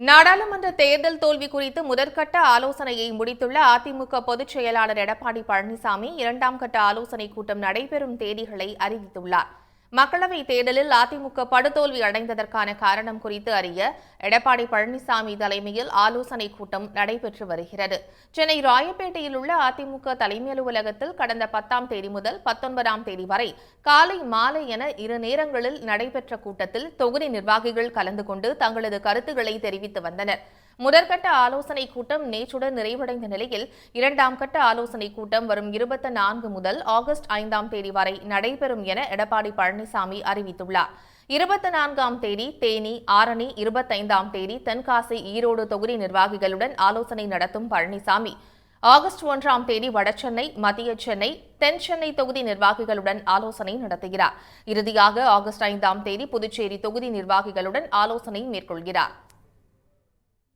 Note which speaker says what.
Speaker 1: நாடாளுமன்ற தேர்தல் தோல்வி குறித்து முதற்கட்ட ஆலோசனையை முடித்துள்ள அதிமுக பொதுச் செயலாளர் எடப்பாடி பழனிசாமி இரண்டாம் கட்ட ஆலோசனைக் கூட்டம் நடைபெறும் தேதிகளை அறிவித்துள்ளார். மக்களவை தேர்தலில் அதிமுக படுதோல்வி அடைந்ததற்கான காரணம் குறித்து அறிய எடப்பாடி பழனிசாமி தலைமையில் ஆலோசனைக் கூட்டம் நடைபெற்று வருகிறது. சென்னை ராயப்பேட்டையில் உள்ள அதிமுக தலைமை அலுவலகத்தில் கடந்த பத்தாம் தேதி முதல் பத்தொன்பதாம் தேதி வரை காலை மாலை என இரு நேரங்களில் நடைபெற்ற கூட்டத்தில் தொகுதி நிர்வாகிகள் கலந்து கொண்டு தங்களது கருத்துக்களை தெரிவித்து வந்தனர். முதற்கட்ட ஆலோசனைக் கூட்டம் நேற்றுடன் நிறைவடைந்த நிலையில் இரண்டாம் கட்ட ஆலோசனைக் கூட்டம் வரும் இருபத்தி நான்கு முதல் ஆகஸ்ட் ஐந்தாம் தேதி வரை நடைபெறும் என எடப்பாடி பழனிசாமி அறிவித்துள்ளார். இருபத்தி நான்காம் தேதி தேனி ஆரணி இருபத்தைந்தாம் தேதி தென்காசி ஈரோடு தொகுதி நிர்வாகிகளுடன் ஆலோசனை நடத்தும் பழனிசாமி. ஆகஸ்ட் ஒன்றாம் தேதி வடசென்னை மத்திய சென்னை தென் சென்னை தொகுதி நிர்வாகிகளுடன் ஆலோசனை நடத்துகிறார். இறுதியாக ஆகஸ்ட் ஐந்தாம் தேதி புதுச்சேரி தொகுதி நிர்வாகிகளுடன் ஆலோசனை மேற்கொள்கிறார்.